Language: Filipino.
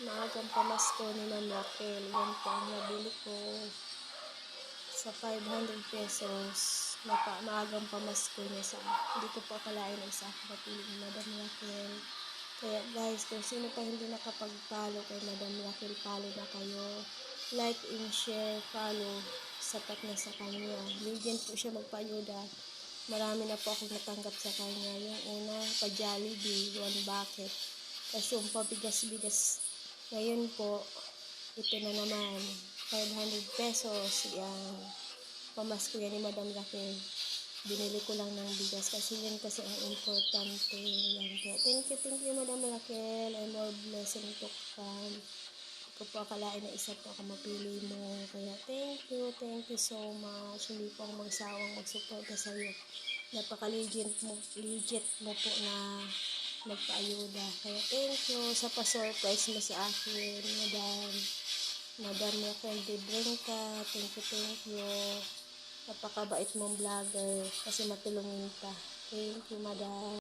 maagang pamasko ni Ma'am Raquel. Yan po ang nabili ko sa 500 pesos. Mapa, maagang pamasko niya sa Hindi ko po akalain na isa ako napili ni Madam Raquel. Kaya guys, kung sino pa hindi nakapag-follow kay Madam Raquel, follow na kayo. Like and share, follow. Sapat na sa kanya. Legend po siya magpayuda. Marami na po akong natanggap sa kanya. Yung una, pa Jollibee, one bucket. Tapos yung pabigas-bigas. Ngayon po, ito na naman. 500 pesos. Yan. Pamasko yan ni Madam Raquel. Binili ko lang ng bigas kasi yan kasi ang importante. Yan po. Thank you, thank you Madam Raquel. And more blessing to come. Ko po akalain na isa po ako mapili mo. Kaya thank you, thank you so much. Hindi po ako magsawang magsuporta sa iyo. Napaka-legit mo, legit mo po na magpaayuda. Kaya thank you sa pa-surprise mo sa akin, Madam. Madam Raquel Brinca, thank you, thank you. Napakabait mong vlogger kasi matulungin ka. Thank you, Madam.